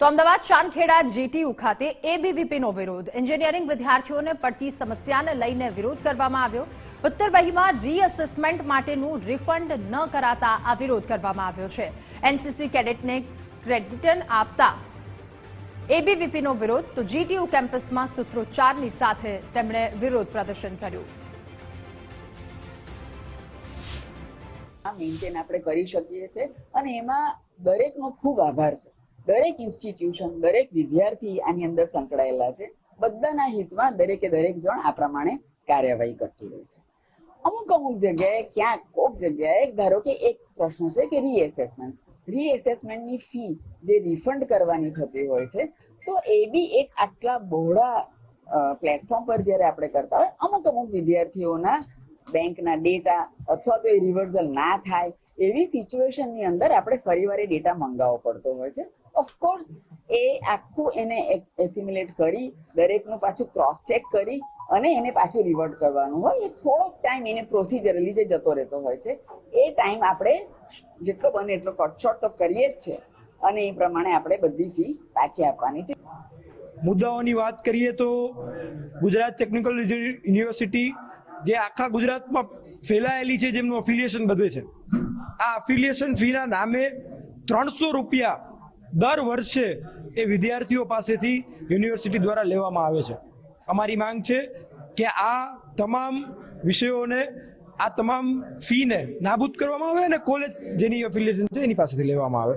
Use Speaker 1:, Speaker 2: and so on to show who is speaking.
Speaker 1: તો અમદાવાદ ચાંદખેડા જેટીયુ ખાતે એબીવીપીનો વિરોધ. એન્જિનિયરિંગ વિદ્યાર્થીઓને પડતી સમસ્યાને લઈને વિરોધ કરવામાં આવ્યો. ઉત્તરવહીમાં રીઅસેસમેન્ટ માટેનું રિફંડ ન કરાતા આ વિરોધ કરવામાં આવ્યો છે. એનસીસી કેડેટને ક્રેડિટન આપતા એબીવીપીનો વિરોધ તો જીટીયુ કેમ્પસમાં સૂત્રોચ્ચારની સાથે તેમણે વિરોધ પ્રદર્શન કર્યું.
Speaker 2: મેન્ટેન આપણે કરી શકીએ છીએ અને એમાં દરેકનો ખૂબ આભાર છે. દરેક ઇન્સ્ટિટ્યુશન દરેક વિદ્યાર્થી આની અંદર સંકળાયેલા છે. બધાના હિતમાં દરેકે દરેક જણ આ પ્રમાણે કાર્યવાહી કરતું હોય છે. અમુક અમુક જગ્યાએ, ક્યાંક કોક જગ્યાએ, ધારો કે એક પ્રશ્ન છે કે રીએસેસમેન્ટ રીએસેસમેન્ટની ફી જે રિફંડ કરવાની થતી હોય છે, તો એ બી એક આટલા બહોળા પ્લેટફોર્મ પર જ્યારે આપણે કરતા હોય, અમુક અમુક વિદ્યાર્થીઓના બેંકના ડેટા અથવા તો એ રિવર્સલ ના થાય એવી સિચ્યુએશનની અંદર આપણે ફરીવાર એ ડેટા મંગાવવો પડતો હોય છે. ઓફકોર્સ એ આખું એને એસિમ્યુલેટ કરી, દરેકનું પાછું ક્રોસ ચેક કરી અને એને પાછું રિવર્ટ કરવાનું હોય. એ થોડોક ટાઈમ એને પ્રોસિજરલી જે જતો રહેતો હોય છે, એ ટાઈમ આપણે જેટલો બને એટલો કટશોટ તો કરીએ જ છે. અને એ પ્રમાણે આપણે બધી ફી પાછી આપવાની છે.
Speaker 3: મુદ્દાઓની વાત કરીએ તો ગુજરાત ટેકનિકલ યુનિવર્સિટી જે આખા ગુજરાતમાં ફેલાયેલી છે, જેમનું અફિલિયેશન બધે છે. આ અફિલિયેશન ફીના નામે ત્રણસો રૂપિયા દર વર્ષે એ વિદ્યાર્થીઓ પાસેથી યુનિવર્સિટી દ્વારા લેવામાં આવે છે. અમારી માંગ છે કે આ તમામ વિષયોને, આ તમામ ફીને નાબૂદ કરવામાં આવે અને કોલેજ જેની અફિલિયેશન છે એની પાસેથી લેવામાં આવે.